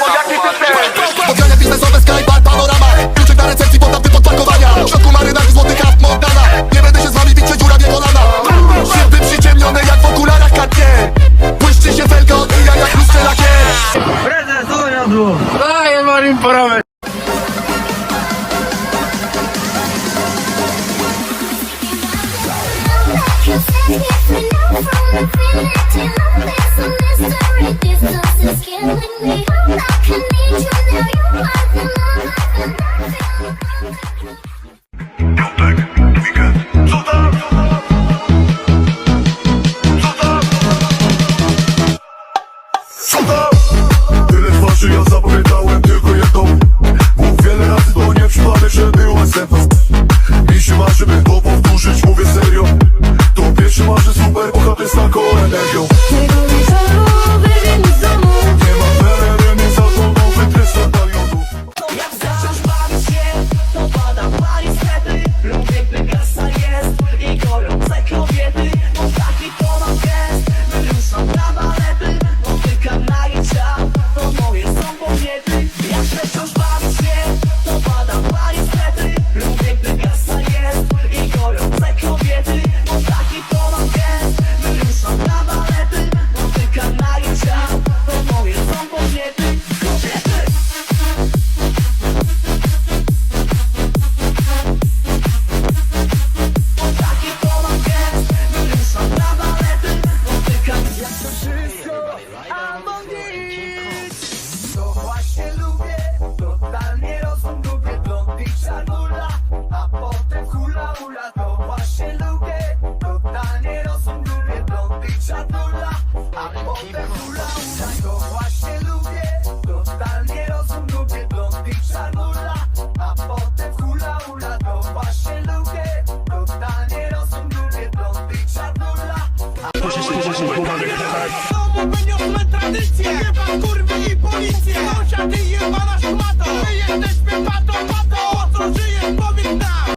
bo jaki ty chcesz? Spotkania biznesowe, Skype, panorama. Kluczyk na recepcji, podawty podpakowania W środku marynarki, złoty haft, Montana. Nie będę się z wami bić, dziura wie kolana Świetny przyciemniony jak w okularach Cartier Błyszczy się felga, odbija jak lustrze lakier Prezes, co jadło? Daj, Marin, poramy. Piątek, weekend, co tam? Co? Tyle twarzy ja zapamiętałem tylko jedną Mów wiele razy, to nie przypadek, że byłaś ze mną wszystko, albo nic To właśnie lubię, totalnie rozum lubię Blond i czarnula, a potem hula hula. To właśnie lubię, totalnie rozum lubię Blond i czarnula, a potem hula domu wyniosłem tradycję. Jebam kurwy i policję Sąsiad i